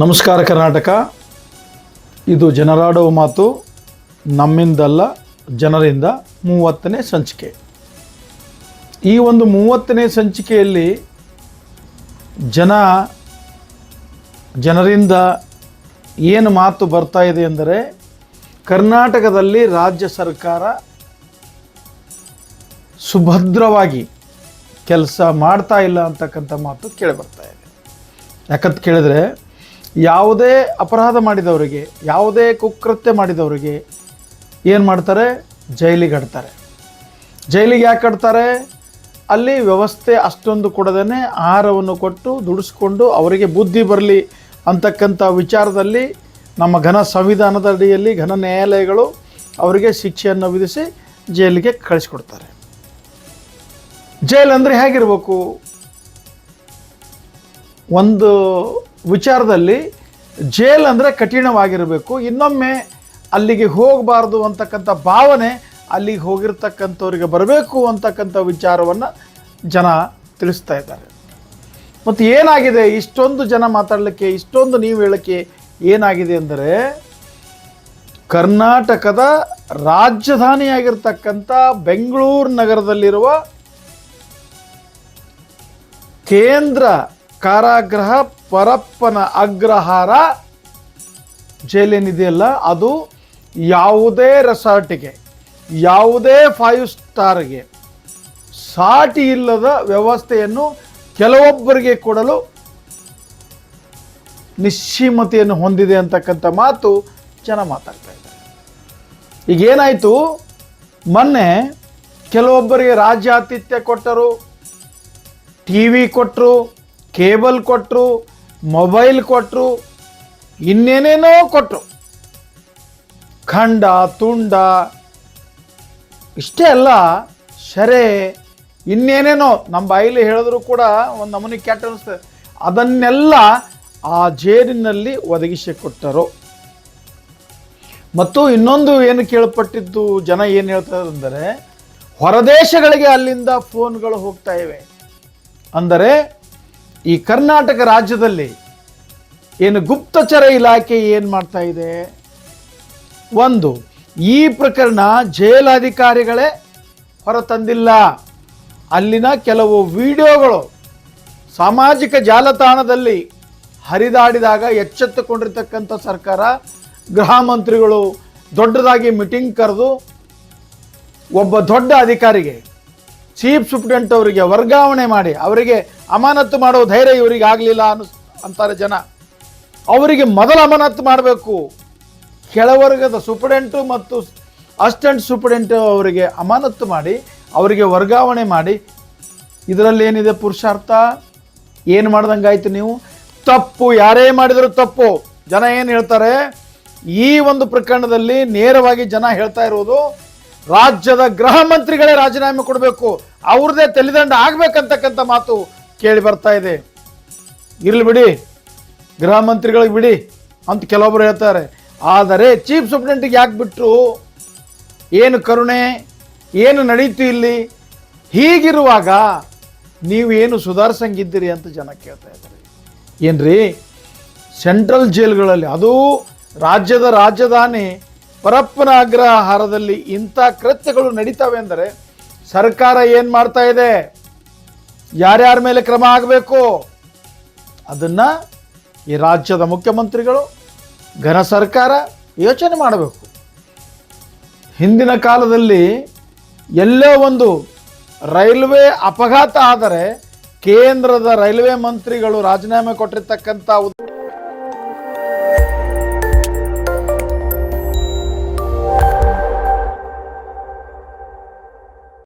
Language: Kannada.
ನಮಸ್ಕಾರ ಕರ್ನಾಟಕ. ಇದು ಜನರಾಡುವ ಮಾತು, ನಮ್ಮಿಂದಲ್ಲ ಜನರಿಂದ ಮೂವತ್ತನೇ ಸಂಚಿಕೆ. ಈ ಒಂದು ಮೂವತ್ತನೇ ಸಂಚಿಕೆಯಲ್ಲಿ ಜನ, ಜನರಿಂದ ಏನು ಮಾತು ಬರ್ತಾ ಇದೆ ಎಂದರೆ, ಕರ್ನಾಟಕದಲ್ಲಿ ರಾಜ್ಯ ಸರ್ಕಾರ ಸುಭದ್ರವಾಗಿ ಕೆಲಸ ಮಾಡ್ತಾ ಇಲ್ಲ ಅಂತಕ್ಕಂಥ ಮಾತು ಕೇಳಿ ಬರ್ತಾ ಇದೆ. ಯಾಕಂತ ಕೇಳಿದ್ರೆ ಯಾವುದೇ ಅಪರಾಧ ಮಾಡಿದವರಿಗೆ, ಯಾವುದೇ ಕುಕೃತ್ಯ ಮಾಡಿದವರಿಗೆ ಏನು ಮಾಡ್ತಾರೆ? ಜೈಲಿಗೆ ಕಟ್ತಾರೆ. ಜೈಲಿಗೆ ಯಾಕೆ ಕಟ್ತಾರೆ? ಅಲ್ಲಿ ವ್ಯವಸ್ಥೆ ಅಷ್ಟೊಂದು ಕೊಡದೇ ಆಹಾರವನ್ನು ಕೊಟ್ಟು ದುಡಿಸ್ಕೊಂಡು ಅವರಿಗೆ ಬುದ್ಧಿ ಬರಲಿ ಅಂತಕ್ಕಂಥ ವಿಚಾರದಲ್ಲಿ ನಮ್ಮ ಘನ ಸಂವಿಧಾನದ ಅಡಿಯಲ್ಲಿ ಘನ ನ್ಯಾಯಾಲಯಗಳು ಅವರಿಗೆ ಶಿಕ್ಷೆಯನ್ನು ವಿಧಿಸಿ ಜೈಲಿಗೆ ಕಳಿಸ್ಕೊಡ್ತಾರೆ. ಜೈಲ್ ಅಂದರೆ ಹೇಗಿರ್ಬೇಕು? ಒಂದು ವಿಚಾರದಲ್ಲಿ ಜೇಲ್ ಅಂದರೆ ಕಠಿಣವಾಗಿರಬೇಕು. ಇನ್ನೊಮ್ಮೆ ಅಲ್ಲಿಗೆ ಹೋಗಬಾರ್ದು ಅಂತಕ್ಕಂಥ ಭಾವನೆ ಅಲ್ಲಿಗೆ ಹೋಗಿರ್ತಕ್ಕಂಥವ್ರಿಗೆ ಬರಬೇಕು ಅಂತಕ್ಕಂಥ ವಿಚಾರವನ್ನು ಜನ ತಿಳಿಸ್ತಾ ಇದ್ದಾರೆ. ಮತ್ತು ಏನಾಗಿದೆ? ಇಷ್ಟೊಂದು ಜನ ಮಾತಾಡಲಿಕ್ಕೆ, ಇಷ್ಟೊಂದು ನೀವು ಹೇಳಕ್ಕೆ ಏನಾಗಿದೆ ಅಂದರೆ, ಕರ್ನಾಟಕದ ರಾಜಧಾನಿಯಾಗಿರ್ತಕ್ಕಂಥ ಬೆಂಗಳೂರು ನಗರದಲ್ಲಿರುವ ಕೇಂದ್ರ ಕಾರಾಗೃಹ ಪರಪ್ಪನ ಅಗ್ರಹಾರ ಜೈಲೇನಿದೆಯಲ್ಲ, ಅದು ಯಾವುದೇ ರೆಸಾರ್ಟಿಗೆ ಯಾವುದೇ ಫೈವ್ ಸ್ಟಾರ್ಗೆ ಸಾಟಿ ಇಲ್ಲದ ವ್ಯವಸ್ಥೆಯನ್ನು ಕೆಲವೊಬ್ಬರಿಗೆ ಕೊಡಲು ನಿಶ್ಚೀಮತೆಯನ್ನು ಹೊಂದಿದೆ ಅಂತಕ್ಕಂಥ ಮಾತು ಜನ ಮಾತಾಡ್ತಾ ಇದ್ದಾರೆ. ಈಗ ಏನಾಯಿತು? ಮೊನ್ನೆ ಕೆಲವೊಬ್ಬರಿಗೆ ರಾಜ್ಯಾತಿಥ್ಯ ಕೊಟ್ಟರು ಟಿ ವಿ ಕೊಟ್ಟರು ಕೇಬಲ್ ಕೊಟ್ಟರು ಮೊಬೈಲ್ ಕೊಟ್ಟರು ಇನ್ನೇನೇನೋ ಕೊಟ್ಟರು ಖಂಡ, ತುಂಡ, ಇಷ್ಟೇ ಅಲ್ಲ, ಶರೆ, ಇನ್ನೇನೇನೋ, ನಮ್ಮ ಬಾಯಿಲಿ ಹೇಳಿದ್ರು ಕೂಡ ಒಂದು ನಮೂನಿ ಕೆಟ್ಟ ಅನಿಸ್ತದೆ ಅದನ್ನೆಲ್ಲ ಆ ಜೇರಿನಲ್ಲಿ ಒದಗಿಸಿಕೊಟ್ಟರು ಮತ್ತು ಇನ್ನೊಂದು ಏನು ಕೇಳಪಟ್ಟಿದ್ದು, ಜನ ಏನು ಹೇಳ್ತಾರೆ ಅಂದರೆ, ಹೊರದೇಶಗಳಿಗೆ ಅಲ್ಲಿಂದ ಫೋನ್ಗಳು ಹೋಗ್ತಾ ಇವೆ. ಅಂದರೆ ಈ ಕರ್ನಾಟಕ ರಾಜ್ಯದಲ್ಲಿ ಏನು ಗುಪ್ತಚರ ಇಲಾಖೆ ಏನು ಮಾಡ್ತಾ ಇದೆ? ಒಂದು, ಈ ಪ್ರಕರಣ ಜೈಲಾಧಿಕಾರಿಗಳೇ ಹೊರತಂದಿಲ್ಲ. ಅಲ್ಲಿನ ಕೆಲವು ವಿಡಿಯೋಗಳು ಸಾಮಾಜಿಕ ಜಾಲತಾಣದಲ್ಲಿ ಹರಿದಾಡಿದಾಗ ಎಚ್ಚೆತ್ತುಕೊಂಡಿರ್ತಕ್ಕಂಥ ಸರ್ಕಾರ, ಗೃಹ ಮಂತ್ರಿಗಳು ದೊಡ್ಡದಾಗಿ ಮೀಟಿಂಗ್ ಕರೆದು ಒಬ್ಬ ದೊಡ್ಡ ಅಧಿಕಾರಿಗೆ, ಚೀಫ್ ಸುಪ್ರಿಂಟೆಂಟ್ ಅವರಿಗೆ ವರ್ಗಾವಣೆ ಮಾಡಿ, ಅವರಿಗೆ ಅಮಾನತ್ತು ಮಾಡೋ ಧೈರ್ಯ ಇವರಿಗೆ ಆಗಲಿಲ್ಲ ಅನಿಸ್ ಅಂತಾರೆ ಜನ. ಅವರಿಗೆ ಮೊದಲು ಅಮಾನತ್ತು ಮಾಡಬೇಕು. ಕೆಳವರ್ಗದ ಸುಪ್ರೆಂಟು ಮತ್ತು ಅಸ್ಟೆಂಟ್ ಸೂಪರ್ಡೆಂಟು ಅವರಿಗೆ ಅಮಾನತ್ತು ಮಾಡಿ, ಅವರಿಗೆ ವರ್ಗಾವಣೆ ಮಾಡಿ, ಇದರಲ್ಲಿ ಏನಿದೆ ಪುರುಷಾರ್ಥ? ಏನು ಮಾಡ್ದಂಗಾಯ್ತು ನೀವು? ತಪ್ಪು, ಯಾರೇ ಮಾಡಿದರೂ ತಪ್ಪು. ಜನ ಏನು ಹೇಳ್ತಾರೆ? ಈ ಒಂದು ಪ್ರಕರಣದಲ್ಲಿ ನೇರವಾಗಿ ಜನ ಹೇಳ್ತಾ ಇರುವುದು ರಾಜ್ಯದ ಗೃಹ ಮಂತ್ರಿಗಳೇ ರಾಜೀನಾಮೆ ಕೊಡಬೇಕು. ಅವ್ರದ್ದೇ ತಲೆದಂಡ ಆಗ್ಬೇಕಂತಕ್ಕಂಥ ಮಾತು ಕೇಳಿ ಬರ್ತಾ ಇದೆ. ಇರಲಿ ಬಿಡಿ, ಗೃಹ ಮಂತ್ರಿಗಳಿಗೆ ಬಿಡಿ ಅಂತ ಕೆಲವೊಬ್ಬರು ಹೇಳ್ತಾರೆ. ಆದರೆ ಚೀಫ್ ಸೂಪ್ರೆಂಟಿಗೆ ಯಾಕೆ ಬಿಟ್ಟರು ಏನು ಕರುಣೆ? ಏನು ನಡೀತು ಇಲ್ಲಿ? ಹೀಗಿರುವಾಗ ನೀವು ಏನು ಸುಧಾರಿಸಂಗಿದ್ದೀರಿ ಅಂತ ಜನ ಕೇಳ್ತಾ ಇದ್ದಾರೆ. ಏನ್ರಿ? ಸೆಂಟ್ರಲ್ ಜೈಲ್ಗಳಲ್ಲಿ, ಅದು ರಾಜ್ಯದ ರಾಜಧಾನಿ ಪರಪ್ಪನ ಅಗ್ರಹಾರದಲ್ಲಿ ಇಂಥ ಕೃತ್ಯಗಳು ನಡೀತವೆ ಅಂದರೆ ಸರ್ಕಾರ ಏನು ಮಾಡ್ತಾ ಇದೆ? ಯಾರ್ಯಾರ ಮೇಲೆ ಕ್ರಮ ಆಗಬೇಕು? ಅದನ್ನ ಈ ರಾಜ್ಯದ ಮುಖ್ಯಮಂತ್ರಿಗಳು, ಘನ ಸರ್ಕಾರ ಯೋಚನೆ ಮಾಡಬೇಕು. ಹಿಂದಿನ ಕಾಲದಲ್ಲಿ ಎಲ್ಲೋ ಒಂದು ರೈಲ್ವೆ ಅಪಘಾತ ಆದರೆ ಕೇಂದ್ರದ ರೈಲ್ವೆ ಮಂತ್ರಿಗಳು ರಾಜೀನಾಮೆ ಕೊಟ್ಟಿರ್ತಕ್ಕಂಥ